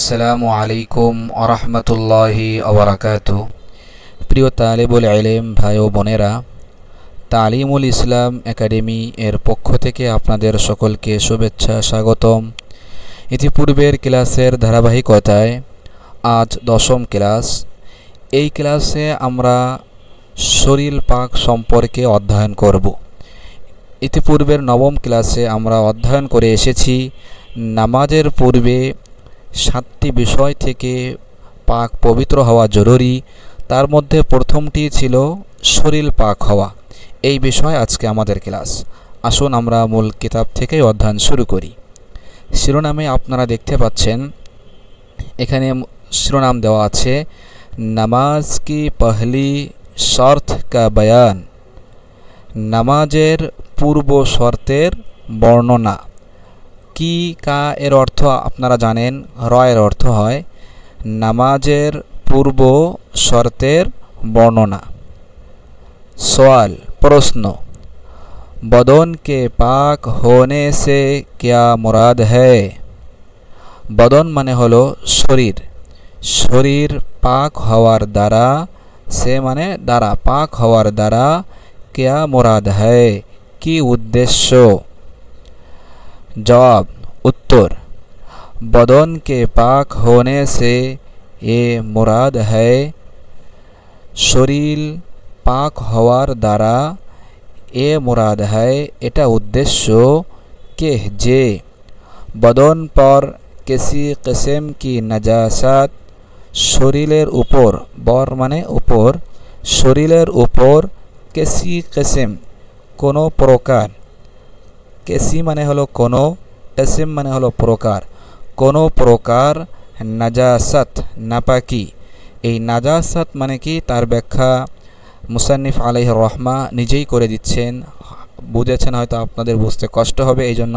আসসালামু আলাইকুম আরহামতুল্লাহি আবরাকাত প্রিয় তালেবুল আলেম ভাই ও বোনেরা, তালিমুল ইসলাম একাডেমি এর পক্ষ থেকে আপনাদের সকলকে শুভেচ্ছা স্বাগতম। ইতিপূর্বের ক্লাসের ধারাবাহিকতায় আজ দশম ক্লাস। এই ক্লাসে আমরা শরীর পাক সম্পর্কে অধ্যয়ন করব। ইতিপূর্বের নবম ক্লাসে আমরা অধ্যয়ন করে এসেছি, নামাজের পূর্বে সাতটি বিষয় থেকে পাক পবিত্র হওয়া জরুরি। তার মধ্যে প্রথমটি ছিল শরীর পাক হওয়া। এই বিষয় আজকে আমাদের ক্লাস। আসুন আমরা মূল কিতাব থেকেই অধ্যয়ন শুরু করি। শিরোনামে আপনারা দেখতে পাচ্ছেন, এখানে শিরোনাম দেওয়া আছে, নামাজ কি পহলি শর্ত কা বয়ান? নামাজের পূর্ব শর্তের বর্ণনা। কি কা এর অর্থ আপনারা জানেন, র এর অর্থ হয় নামাজের পূর্ব শর্তের বর্ণনা। সওয়াল, প্রশ্ন বদন কে পাক হোনে সে ক্যা মুরাদ হ্যায়? বদন মানে হলো শরীর। শরীর পাক হওয়ার দ্বারা, সে মানে দ্বারা, পাক হওয়ার দ্বারা ক্যা মুরাদ হ্যায়? কি উদ্দেশ্য? जवाब उत्तर बदन के पाक होने से ये मुराद है শরীর পাক হওয়ার দ্বারা এ মুরাদ হয় এটা উদ্দেশ্য কে যে বদন পর কেসি কিসম কি নাজাসাত শরীরের উপর বর মানে উপর শরীরের উপর কেসি কিসম কোনো প্রকার কেসি মানে হলো কোনো এসিম মানে হলো প্রকার। কোনো প্রকার নাজাসাত, নাপাকি। এই নাজাসাত মানে কি? তার ব্যাখ্যা মুসান্নিফ আলহ রহমা নিজেই করে দিচ্ছেন। বুঝেছেন হয়তো আপনাদের বুঝতে কষ্ট হবে এই জন্য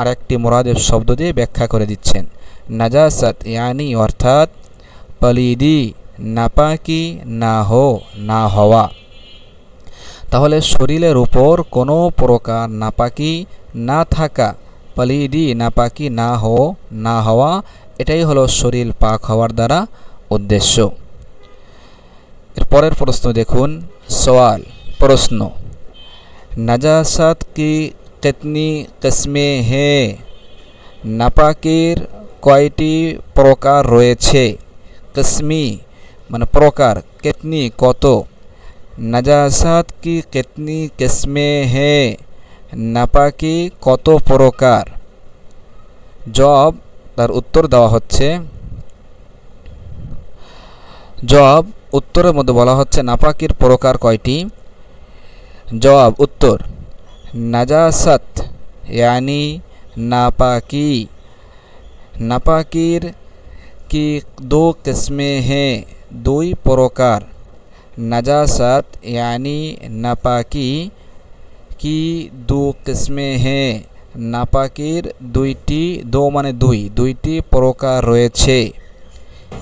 আরেকটি মোরাদের শব্দ দিয়ে ব্যাখ্যা করে দিচ্ছেন। নাজাসাত ইয়ানি অর্থাৎ পলিদি নাপাকি না হো, না হওয়া। তাহলে শরীরের উপর কোনো প্রকার নাপাকি না থাকা পলিদি নাপাকি না হো, না হওয়া, এটাই হলো শরীর পাক হওয়ার দ্বারা উদ্দেশ্য। এর পরের প্রশ্ন দেখুন, সওয়াল, প্রশ্ন, নাজাসাত কি কিতনি কিসমে হে? নাপাকির কয়টি প্রকার রয়েছে? কিসমি মানে প্রকার কেতনি কত? নাজাসাত কি কেতনি কেসমে হে? নাপাকি কত প্রকার? জব, তার উত্তর দেওয়া হচ্ছে। জব, উত্তরের মধ্যে বলা হচ্ছে নাপাকির প্রকার কয়টি? জবাব উত্তর। নাজাসাত, ইয়ানি নাপাকি নাপাকির কি দো কিসমে হে? দুই প্রকার। নাজাসাত ইয়ানি নাপাকি কি দু কিসমে হে নাপাকির দুইটি দো মানে দুই দুইটি প্রকার রয়েছে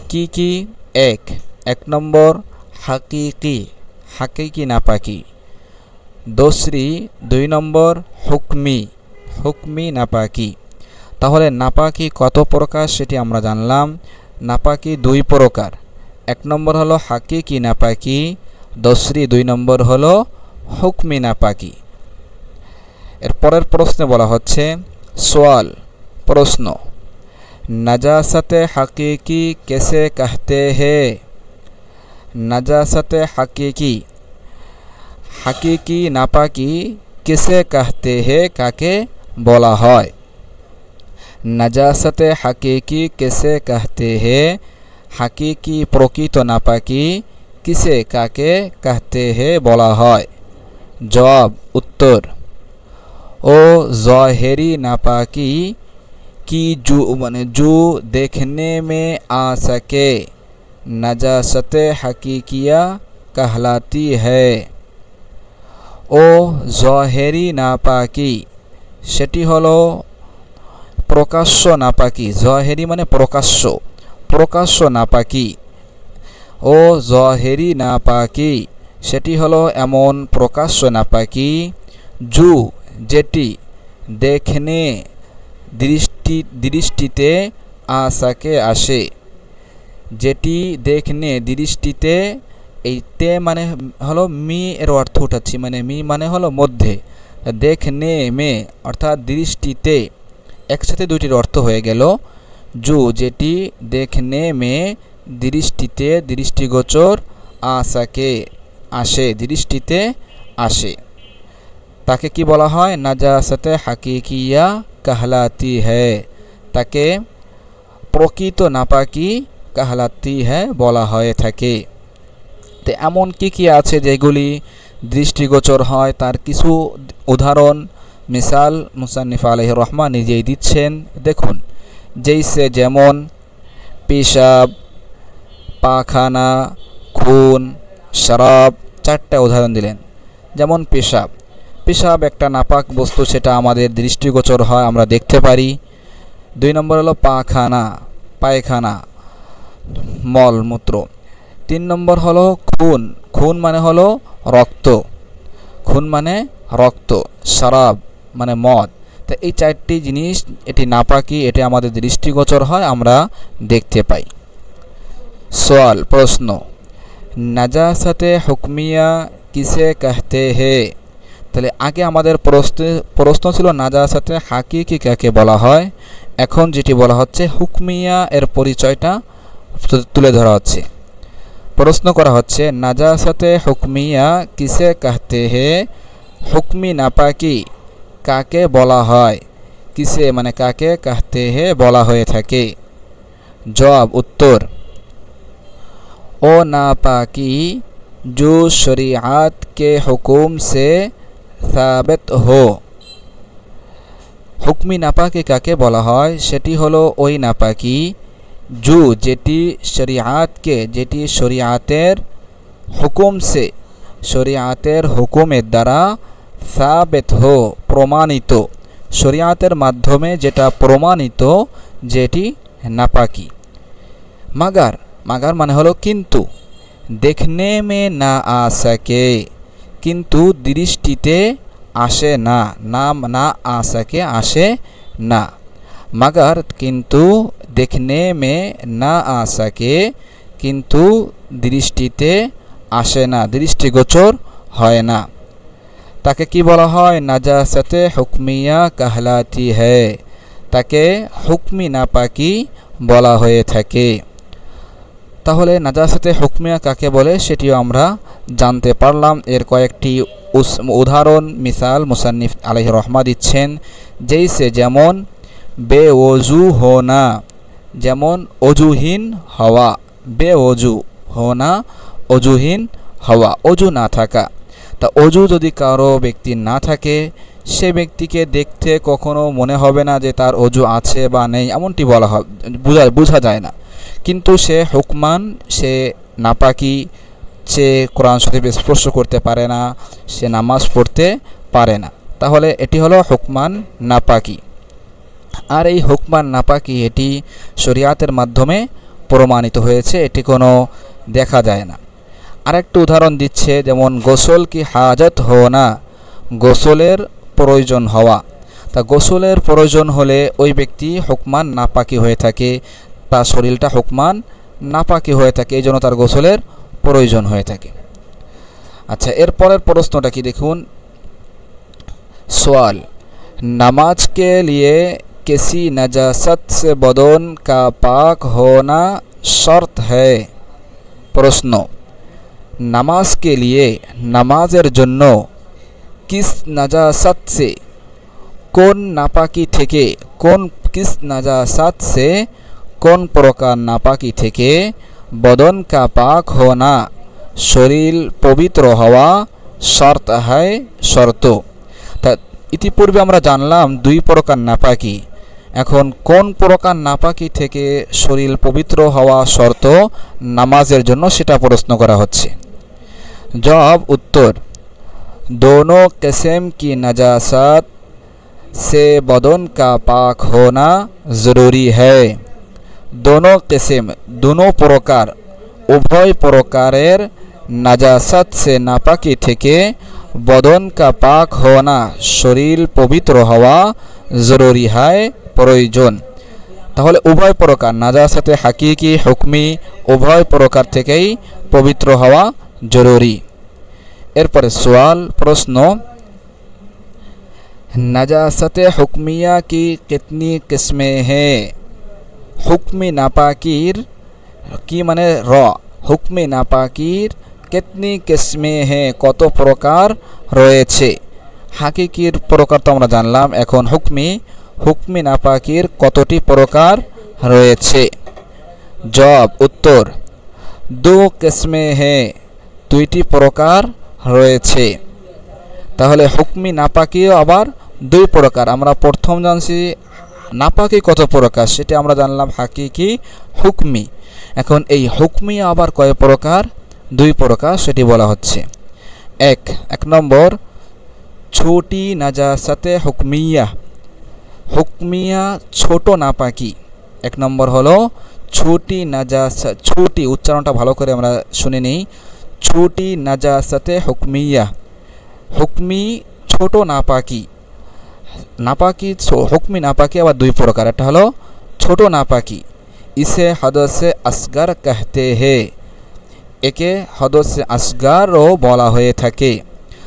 কি কি এক এক নম্বর হাকিকি হাকিকি নাপাকি দোসরি দুই নম্বর হুকমি হুকমি নাপাকি তাহলে নাপাকি কত প্রকার সেটি আমরা জানলাম। নাপাকি দুই প্রকার। এক নম্বর হলো হাকিকি নাপাকি। দশরি দুই নম্বর হলো হুকমি নাপাকি। এর পরের প্রশ্নে বলা হচ্ছে, সোয়াল, প্রশ্ন, নাজাসাতে হাকিকি কেসে কাহতে হে? নাজাসাতে হাকিকি হাকিকি নাপাকি কেসে কাহতে হে কাকে বলা হয়? নাজাসাতে হাকিকি কেসে কাহতে হে হাকিকি প্রকৃত নাপাকি কিসে কাকে कहते হে বলা হয় জবাব উত্তর ও ज़ाहिरी नापाकी की जो माने जो देखने में आ सके नजासत हकीकिया कहलाती है ও জহেরি নাপাকি সেটি হলো প্রকাশ্য নাপাকি জহেরি মানে প্রকাশ্য প্রকাশ্য নাপাকি। ও জহেরি নাপাকি, সেটি হলো এমন প্রকাশ্য নাপাকি, জু, যেটি দেখনে দৃষ্টি, দৃষ্টিতে আসাকে আসে। যেটি দেখনে দৃষ্টিতে এই তে মানে হলো মি এর অর্থ উঠাচ্ছি মানে মি মানে হলো মধ্যে। দেখনে মে, অর্থাৎ দৃষ্টিতে। একসাথে দুইটির অর্থ হয়ে গেল। জু, যেটি দেখনে মে দৃষ্টিতে দৃষ্টিগোচর আসাকে আসে, দৃষ্টিতে আসে। তাকে কি বলা হয়? নাজাসাতে হাকিকিয়া কাহলাতি হ্যায় তাকে প্রকৃত নাপাকি কাহলাতি হ্যায় বলা হয়ে থাকে। তো এমন কি কি আছে যেগুলি দৃষ্টিগোচর হয়? তার কিছু উদাহরণ মিসাল মুসান্নিফ আলহ রহমান নিজেই দিচ্ছেন। দেখুন যেইসে যেমন পেশাব, পাখানা, খুন, শরাব চারটা উদাহরণ দিলেন। যেমন পেশাব। পেশাব একটা নাপাক বস্তু, সেটা আমাদের দৃষ্টিগোচর হয়, আমরা দেখতে পারি। দুই নম্বর হলো পাখানা, পায়খানা, মলমূত্র। তিন নম্বর হলো খুন। খুন মানে হলো রক্ত। খুন মানে রক্ত, শরাব মানে মদ। তো এই চারটি জিনিস, এটি নাপাকি, এটি আমাদের দৃষ্টিগোচর হয়, আমরা দেখতে পাই। সোয়াল প্রশ্ন, নাজাসাতে হুকমিয়া কিসে কাহতে হে? তাহলে আগে আমাদের প্রশ্ন প্রশ্ন ছিল নাজাসাতে হাকিকি কাকে বলা হয়? এখন যেটি বলা হচ্ছে হুকমিয়া এর পরিচয়টা তুলে ধরা হচ্ছে। প্রশ্ন করা হচ্ছে, নাজাসাতে হুকমিয়া কিসে কাহতে হে? হুকমি নাপাকি। কাকে বলা হয় কিসে মানে কাকে কাহতে হে বলা হয়ে থাকে জবাব উত্তর ও নাপাকি जो शरीआत के हुकुम से সাবেত হো হুকমি নাপাকি কাকে বলা হয় সেটি হলো ওই নাপাকি জু যেটি শরিয়াতকে যেটি শরিয়াতের হুকুম সে শরিয়াতের হুকুমের দ্বারা সাবেত হো, প্রমাণিত। শরিয়াতের মাধ্যমে যেটা প্রমাণিত, যেটি নাপাকি। মাগার মাগার মানে হলো কিন্তু। দেখনে মে না আ সকে কিন্তু দৃষ্টিতে আসে না, নাম না আ সকে আসে না। মাগার কিন্তু দেখনে মে না আ সকে কিন্তু দৃষ্টিতে আসে না, দৃষ্টিগোচর হয় না। তাকে কি বলা হয়? নাজাসতে হুকমিয়া কাহলাতি হ্যায় তাকে হুকমি নাপাকি বলা হয়ে থাকে। তাহলে নাজাসাতে হুকমিয়া কাকে বলে সেটিও আমরা জানতে পারলাম। এর কয়েকটি উদাহরণ, মিসাল মুসান্নিফ আলহ রহমা দিচ্ছেন। যেই সে যেমন বে অজু হোনা, যেমন অজুহীন হওয়া। বে অজু হোনা, অজুহীন হওয়া। অজু না থাকা। তা অজু যদি কারও ব্যক্তি না থাকে, সে ব্যক্তিকে দেখতে কখনো মনে হবে না যে তার অজু আছে বা নেই, এমনটি বলা হয় বোঝা বোঝা যায় না। কিন্তু সে হুকমান, সে নাপাকি, সে কোরআন শরীফ স্পর্শ করতে পারে না, সে নামাজ পড়তে পারে না। তাহলে এটি হলো হুকমান, নাপাকি। আর এই হুকমান, নাপাকি এটি শরিয়াতের মাধ্যমে প্রমাণিত হয়েছে, এটি কোনো দেখা যায় না। আরেকটা উদাহরণ দিচ্ছে, যেমন, গোসল কি হাজত হো না? গোসলের প্রয়োজন হওয়া। তা গোসলের প্রয়োজন হলে ওই ব্যক্তি হুকমান নাপাকি হয়ে থাকে, তার শরীরটা হুকমান নাপাকি হয়ে থাকে, এই জন্য তার গোসলের প্রয়োজন হয়ে থাকে। আচ্ছা এরপরের প্রশ্নটা কি দেখুন? সোয়াল নামাজকে লিয়ে কেসি নাজাসত সে বদন কা পাক হোনা শর্ত হ্যাঁ প্রশ্ন নামাজ কে লিয়ে নামাজের জন্য কিস নাজাসাত সে, কোন নাপাকি থেকে, কোন কিস নাজাসাত সে, কোন প্রকার নাপাকি থেকে বদন কা পাক হোনা, শরীর পবিত্র হওয়া শর্ত হয় শর্ত। তা ইতিপূর্বে আমরা জানলাম দুই প্রকার নাপাকি। এখন কোন প্রকার নাপাকি থেকে শরীর পবিত্র হওয়া শর্ত নামাজের জন্য সেটা প্রশ্ন করা হচ্ছে। জবাব उत्तर दोनों किस्म की नजासत से बदन का पाक होना ज़रूरी है दोनों किस्म दोनों প্রকার উভয় প্রকারের নাজাসাত সে নাপাকি থেকে বদন কা পাক হওয়া শরীর পবিত্র হওয়া জরুরি হয় প্রয়োজন তাহলে উভয় প্রকার নাজাসাতে হাকিকি হুকমি উভয় প্রকার থেকেই পবিত্র হওয়া জরুরি। এরপরে সোয়াল প্রশ্ন, নাজাসত হুকমিয়া কি কেতনি কিসমে হে? হুকমি নাপাকির কি মানে র? হুকমি নাপাকির কেতনি কিসমে হে? কত প্রকার রয়েছে? হাকিকির প্রকার তো আমরা জানলাম, এখন হুকমি হুকমি নাপাকির কতটি প্রকার রয়েছে? জব উত্তর, দু কিসমে হে। দুইটি প্রকার রয়েছে। তাহলে হুকমি নাপাকিও আবার দুই প্রকার। আমরা প্রথম জানছি নাপাকি কত প্রকার, সেটা আমরা জানলাম হাকিকি হুকমি। এখন এই হুকমি আবার কয় প্রকার? দুই প্রকার, সেটি বলা হচ্ছে। এক এক নম্বর, ছোটি নাজাসাতে হুকমিয়া। হুকমিয়া ছোট নাপাকি। এক নম্বর হলো ছোটি নাজাসা, ছোটি, উচ্চারণটা ভালো করে আমরা শুনে নিই। ছোটি নাজাসাতে হুকমিয়া। হুকমি ছোট নাপাকি। নাপাকি হুকমি নাপাকি আবার দুই প্রকার। একটা হলো ছোট নাপাকি। ইসে হদসে আসগার কাহতে হে। একে হদসে আসগারও বলা হয়ে থাকে।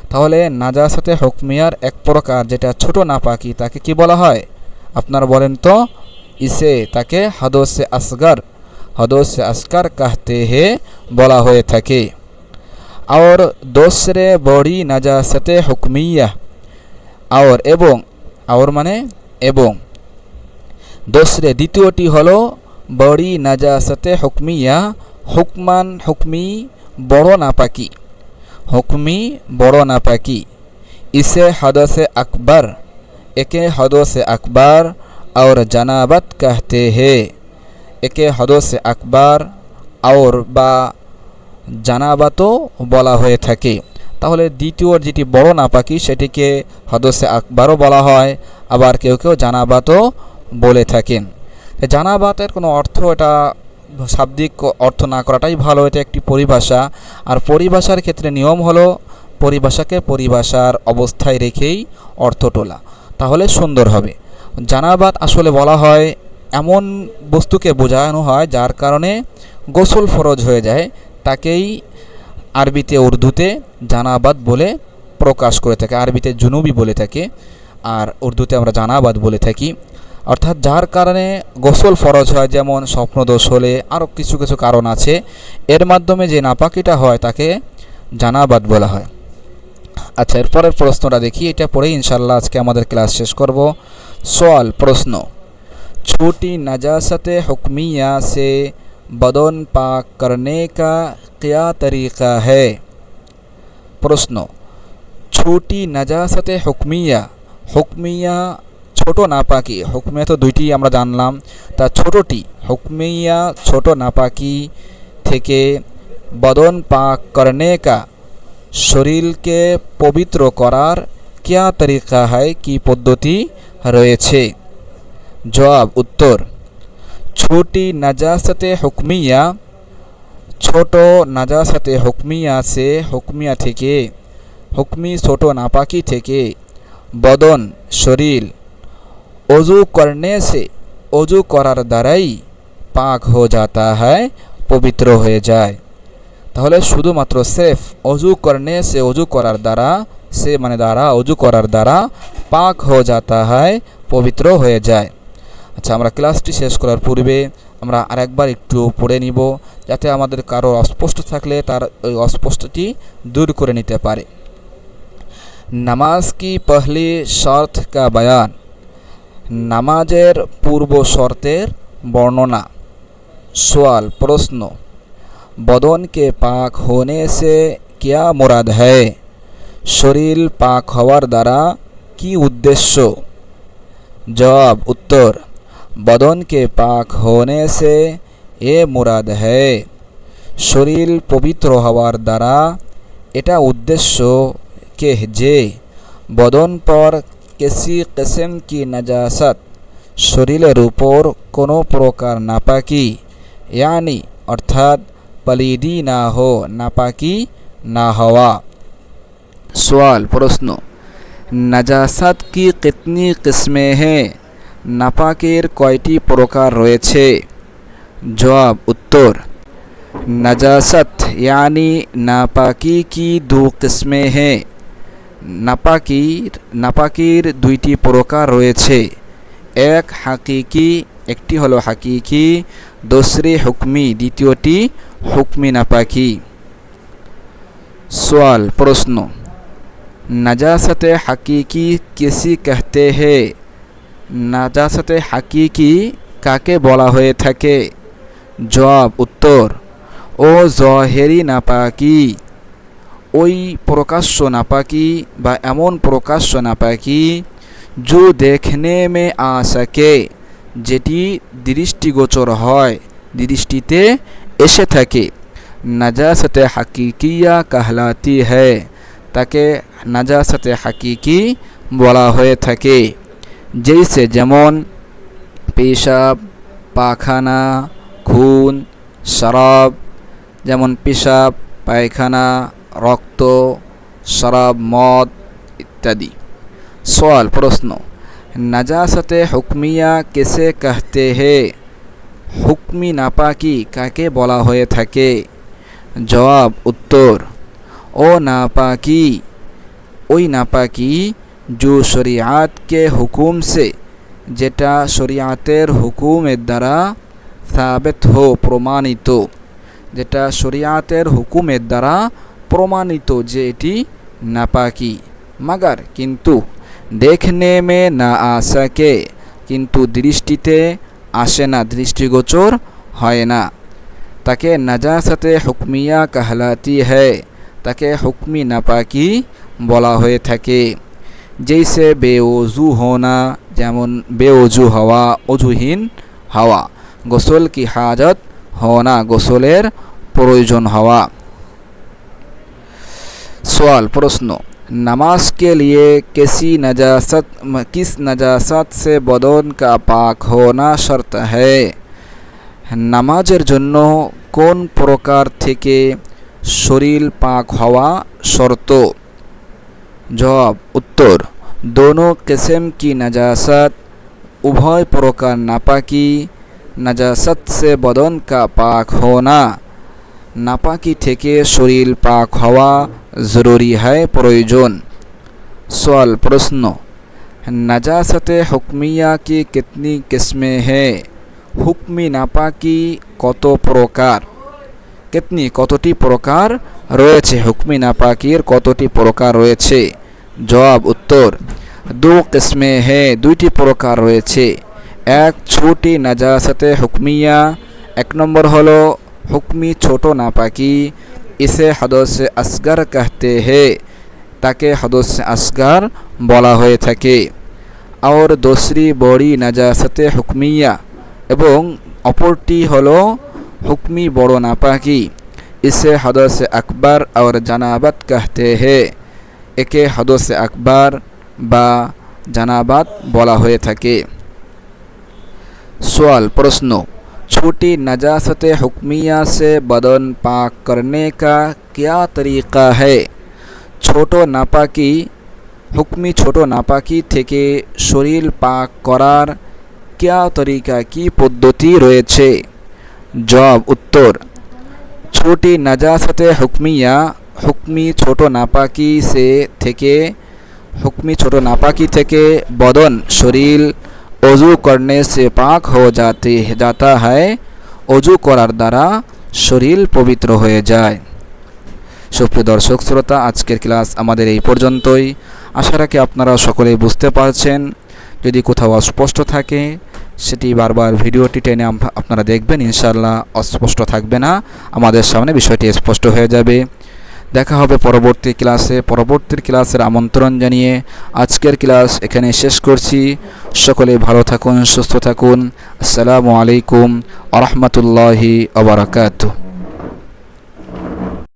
তাহলে নাজাসাতে হুকমিয়ার এক প্রকার যেটা ছোট নাপাকি, তাকে কি বলা হয়? আপনারা বলেন তো, ইসে তাকে হদসে আসগার হদসে আসগার কাহতে হে বলা হয়ে থাকে। और दूसरे बड़ी नजासत हुक्मिया और এবং और মানে এবং দোসরে দ্বিতীয়টি হলো বড়ি নাজাসতে হুকমিয়া হুকমান হুকমি বড় নাপাকি হুকমি বড় নাপাকি ইসে হদসে আকবর একে হদসে আকবর और जनाबत कहते हैं একে হদসে আকবর और বা জানাবাতও বলা হয়ে থাকে। তাহলে দ্বিতীয় যেটি বড় নাপাকি, সেটিকে হদসে আকবারও বলা হয়, আবার কেউ কেউ জানাবাতও বলে থাকেন। জানাবাতের কোনো অর্থ এটা শাব্দিক অর্থ না করাটাই ভালো, এটা একটি পরিভাষা। আর পরিভাষার ক্ষেত্রে নিয়ম হলো, পরিভাষাকে পরিভাষার অবস্থায় রেখেই অর্থ তোলা। তাহলে সুন্দর হবে। জানাবাত আসলে বলা হয়, এমন বস্তুকে বোঝানো হয় যার কারণে গোসল ফরজ হয়ে যায় তাকেই আরবিতে উর্দুতে জানাবাদ বলে প্রকাশ করে থাকে, আরবিতে জুনুবি বলে থাকে আর উর্দুতে আমরা জানাবাদ বলে থাকি। অর্থাৎ যার কারণে গোসল ফরজ হয়, যেমন স্বপ্নদোষ হলে আরও কিছু কিছু কারণ আছে, এর মাধ্যমে যে নাপাকিটা হয় তাকে জানাবাদ বলা হয়। আচ্ছা এরপরের প্রশ্নটা দেখি, এটা পড়েই ইনশাল্লাহ আজকে আমাদের ক্লাস শেষ করব। সওয়াল, প্রশ্ন, ছুটি নাজাসাতে হুকমিয়া সে बदन पाक करने का क्या तरीक़ा है প্রশ্ন ছোটি নাজাসাতে হুকমিয়া হুকমিয়া ছোট নাপাকি হুকমিয়া তো দুইটি আমরা জানলাম তা ছোটটি হুকমিয়া ছোট নাপাকি থেকে বদন পাক করনে কা শরীরকে পবিত্র করার क्या তরিকা হয় কি পদ্ধতি রয়েছে জবাব উত্তর ছোটি নাজাসতে হুকমিয়া ছোট নাজাসাতে হুকমিয়া সে হুকমিয়া থেকে হুকমি ছোট নাপাকি থেকে বদন শরীর অজু করনে সে অজু করার দ্বারাই পাক হয়ে যাতা হয় পবিত্র হয়ে যায় তাহলে শুধুমাত্র সেফ অজু করনে সে অজু করার দ্বারা সে মানে দ্বারা অজু করার দ্বারা পাক হয়ে যাতা হয় পবিত্র হয়ে যায় আচ্ছা আমরা ক্লাসটি শেষ করার পূর্বে আমরা আরেকবার একটু পড়ে নিব, যাতে আমাদের কারও অস্পষ্ট থাকলে তার ওই অস্পষ্টটি দূর করে নিতে পারে। নামাজ কি পহলি শর্ত কা বয়ান? নামাজের পূর্ব শর্তের বর্ণনা। সোয়াল প্রশ্ন বদনকে পাক হনে সে কিয়া মোরাদ হ্যায়? শরীর পাক হওয়ার দ্বারা কি উদ্দেশ্য? জবাব, উত্তর बदन के पाक होने से এ মুরাদ হ্যায় শরীর পবিত্র হওয়ার দ্বারা এটা উদ্দেশ্য কে যে বদন পর কেসি কিসম কি নাজাসাত শরীরের উপর কোনো প্রকার নাপাকি ইয়ানি অর্থাৎ পলিদি না হো নাপাকি না হওয়া সোয়াল প্রশ্ন नजासत की कितनी किस्में हैं নাপাকের কয়টি প্রকার রয়েছে জবাব উত্তর नजासत यानी नापाकी की दो किस्में हैं নাপাকির নাপাকির দুইটি প্রকার রয়েছে এক হাকিকি একটি হলো হাকিকি দোসরি হুকমি দ্বিতীয়টি হুকমি নাপাকি সওয়াল প্রশ্ন नजासत हकीकी किसी कहते हैं নাজাসত হাকিকি কাকে বলা হয়ে থাকে? জবাব, উত্তর, ও জহেরি নাপাকি। ওই প্রকাশ্য নাপাকি বা এমন প্রকাশ্য নাপাকি जो দেখনে মে আ যেটি দৃষ্টিগোচর হয়, দৃষ্টিতে এসে থাকে। নাজাসতে হাকিকিয়া কাহলাতি হ্যায় তাকে নাজাসতে হাকিকি বলা হয়ে থাকে। যেইসে যেমন পেশাব, পাখানা, খুন, শরাব, যেমন পেশাব, পায়খানা, রক্ত, শরাব, মদ ইত্যাদি। সওয়াল প্রশ্ন, নাজাসতে হুকমিয়া কেসে কাহতে হে? হুকমি নাপাকি কাকে বলা হয়ে থাকে? জবাব, উত্তর, ও নাপাকি। ওই নাপাকি जो শরিয়াত কে হুকুম সে যেটা শরিয়াতের হুকুমের দ্বারা সাবেত হো প্রমাণিত যেটা শরিয়াতের হুকুমের দ্বারা প্রমাণিত যে এটি নাপাকি মাগার কিন্তু দেখনে মে না আসাকে কিন্তু দৃষ্টিতে আসে না দৃষ্টিগোচর হয় না তাকে নাজাসাতে হুকমিয়া কাহলাতি হ্যায় তাকে হুকমি নাপাকি বলা হয়ে থাকে যেইসে বেওজু হোনা যেমন বেওজু হওয়া অজুহীন হওয়া গোসল কি হাজত হোনা গোসলের প্রয়োজন হওয়া सवाल प्रश्न नमाज के लिए किसी नजासत किस नजासत से बदन का पाक होना शर्त है নামাজের জন্য কোন প্রকার থেকে শরীর পাক হওয়া শর্ত জবাব, উত্তর, দোনো কিসম কি নজাসত? উভয় প্রকার নাপাকি, নজাসত সে বদন কা পাক হোনা। নাপাকি থেকে শরীর পাক হওয়া জরুরি হয় প্রয়োজন। সওয়াল প্রশ্ন, নজাসতে হুকমিয়া কি কিতনি কিসমে হে? হুকমি নাপাকি কত প্রকার? কিতনি কতটি প্রকার রয়েছে? হুকমি নাপাকির কতটি প্রকার রয়েছে? জবাব, উত্তর, দু কিসমে হে, দুইটি প্রকার রয়েছে। এক, ছোটি নাজাসতে হুকমিয়া। এক নম্বর হলো, হুকমি ছোট নাপাকি। ইসে হদস আসগার কাহতে হে, তাকে হদস আসগার বলা হয়ে থাকে। আর দোসরি বড়ি নাজাসতে হুকমিয়া। এবং অপরটি হলো, হুকমি বড় নাপাকি। ইসে হদস আকবর আর জানাবাত কাহতে হে। একে হদস আকবর বা জানাবাত বলা হয়ে থাকে सवाल प्रश्न छोटी नजासत हुक्मिया से बदन पाक करने का क्या तरीक़ा है ছোট নাপাকি হুকমি ছোট নাপাকি থেকে শরীর পাক করার ক্যা তরিকা কি পদ্ধতি রয়েছে জবাব উত্তর ছোটি নাজাসতে হুকমিয়া হুকমি ছোট নাপাকি সে থেকে, হুকমি ছোট নাপাকি থেকে বদন শরীর অজু করনে সে পাক হো যাতে যাতা হয়, অজু করার দ্বারা শরীর পবিত্র হয়ে যায়। সুপ্রিয় দর্শক, শ্রোতা, আজকের ক্লাস আমাদের এই পর্যন্তই। আশা রাখি আপনারা সকলেই বুঝতে পারছেন। যদি কোথাও অস্পষ্ট থাকে, সেটি বারবার ভিডিওটি টেনে আপনারা দেখবেন ইনশাল্লাহ অস্পষ্ট থাকবে না। আমাদের সামনে বিষয়টি স্পষ্ট হয়ে যাবে। দেখা হবে পরবর্তী ক্লাসে। পরবর্তী ক্লাসের আমন্ত্রণ জানিয়ে আজকের ক্লাস এখানে শেষ করছি। সকলে ভালো থাকুন, সুস্থ থাকুন। আসসালামু আলাইকুম আরহামতুল্লাহি রহমতুল্লাহি আবরাকাতু